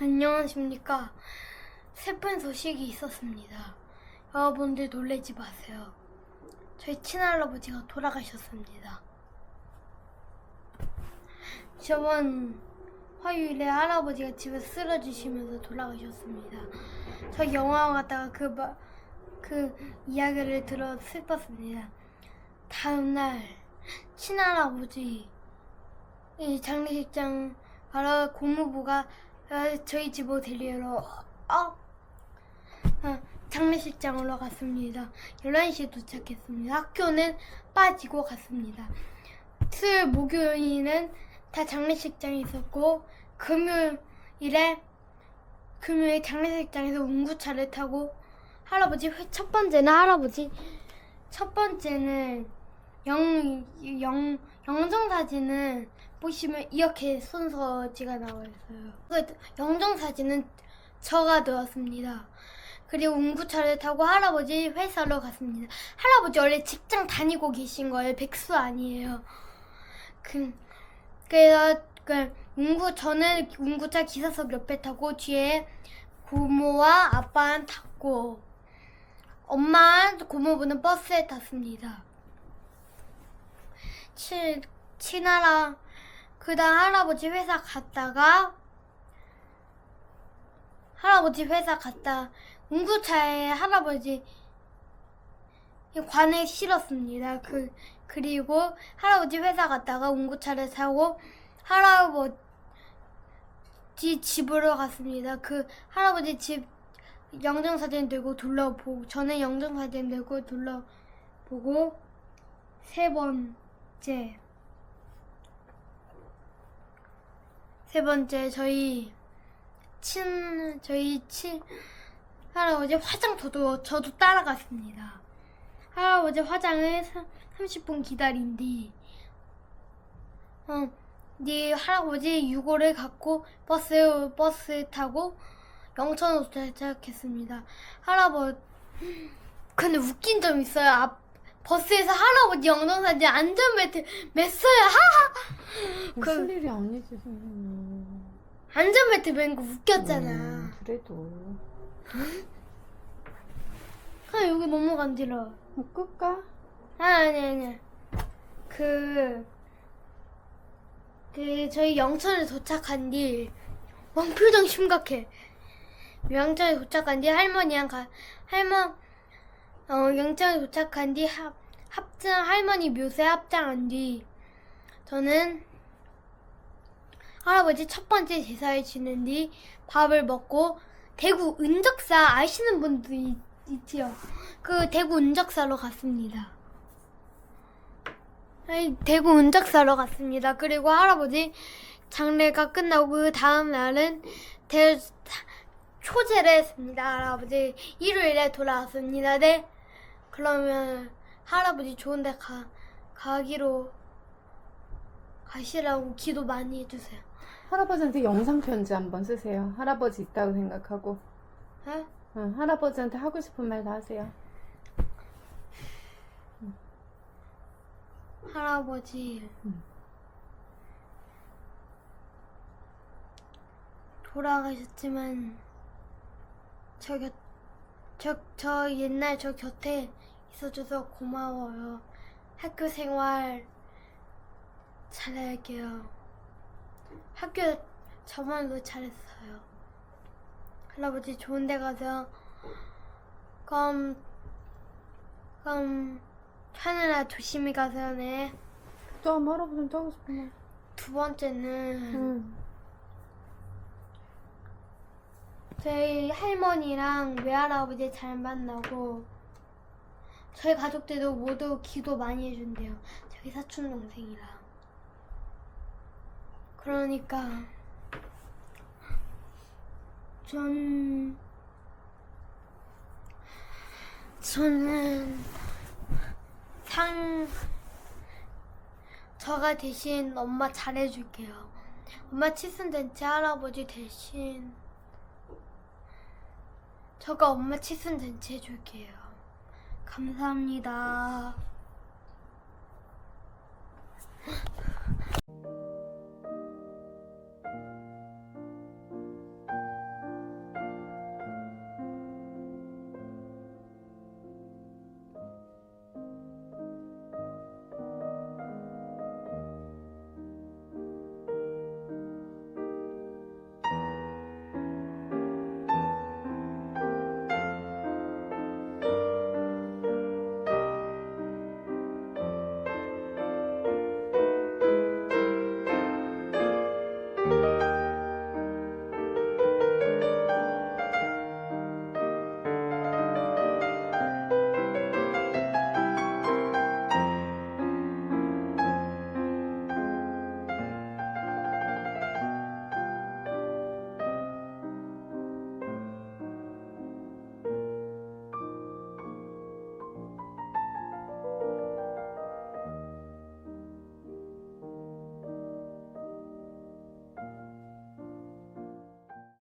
안녕하십니까. 슬픈 소식이 있었습니다. 여러분들 놀라지 마세요. 저희 친할아버지가 돌아가셨습니다. 저번 화요일에 할아버지가 집에 쓰러지시면서 돌아가셨습니다. 저 영화 갔다가 그, 마- 그 이야기를 들어 슬펐습니다. 다음날 친할아버지 이 장례식장 바로 고모부가 어, 저희 집으로 데리러 어, 어, 장례식장으로 갔습니다. 11시에 도착했습니다. 학교는 빠지고 갔습니다. 수요일 목요일은 다 장례식장에 있었고 금요일에 금요일 장례식장에서 운구차를 타고 할아버지 회- 첫 번째는 할아버지 첫 번째는 영, 영, 영정사진은 보시면 이렇게 순서지가 나와 있어요. 그 영정사진은 저가 되었습니다. 그리고 운구차를 타고 할아버지 회사로 갔습니다. 할아버지 원래 직장 다니고 계신 거예요. 백수 아니에요. 그, 그래서 그 운구 저는 운구차 기사석 옆에 타고 뒤에 고모와 아빠는 탔고 엄마 고모부는 버스에 탔습니다. 친 친할아 그다음 할아버지 회사 갔다가 할아버지 회사 갔다 운구차에 할아버지 관에 실었습니다. 그 그리고 할아버지 회사 갔다가 운구차를 타고 할아버지 집으로 갔습니다. 그 할아버지 집 영정사진 들고 둘러보고 저는 영정사진 들고 둘러보고 세 번 째 세 번째 저희 친 저희 친 할아버지 화장 저도 저도 따라갔습니다. 할아버지 화장을 30분 기다린 뒤 어, 네 할아버지 유골을 갖고 버스 버스 타고 영천으로 도착했습니다. 할아버지 근데 웃긴 점 있어요. 앞 버스에서 할아버지 영정사진 안전벨트 맸어요. 하하. 무슨 그 일이 아니지 선생님. 안전벨트 맨 거 웃겼잖아. 음, 그래도 아 여기 너무 간지러워. 뭐 끌까? 아, 아니, 아니. 그, 그, 저희 영천에 도착한 뒤, 왕표정 심각해. 영천에 도착한 뒤 할머니랑 가, 할머, 어, 영천에 도착한 뒤 합, 합장, 할머니 묘소에 합장한 뒤, 저는 할아버지 첫 번째 제사를 지낸 뒤 밥을 먹고 대구 은적사 아시는 분도 있, 있지요. 그 대구 은적사로 갔습니다. 대구 은적사로 갔습니다. 그리고 할아버지 장례가 끝나고 그 다음 날은 대, 초제를 했습니다. 할아버지 일요일에 돌아왔습니다. 네. 그러면 할아버지 좋은데 가 가기로 가시라고 기도 많이 해주세요. 할아버지한테 영상 편지 한번 쓰세요. 할아버지 있다고 생각하고. 에? 응, 할아버지한테 하고 싶은 말 다 하세요. 할아버지 음. 돌아가셨지만 저 곁, 저, 저 옛날 저 곁에 있어줘서 고마워요. 학교 생활 잘할게요. 학교 저번도 잘했어요. 할아버지 좋은 데 가서 그럼 그럼 하늘아 조심히 가서 네. 할아버지한테 하고 싶은 말. 두 번째는 응. 저희 할머니랑 외할아버지 잘 만나고 저희 가족들도 모두 기도 많이 해준대요. 저희 사촌 동생이랑. 그러니까 전 저는 상 저가 대신 엄마 잘해줄게요. 엄마 칠순잔치 할아버지 대신 저가 엄마 칠순잔치 해줄게요. 감사합니다.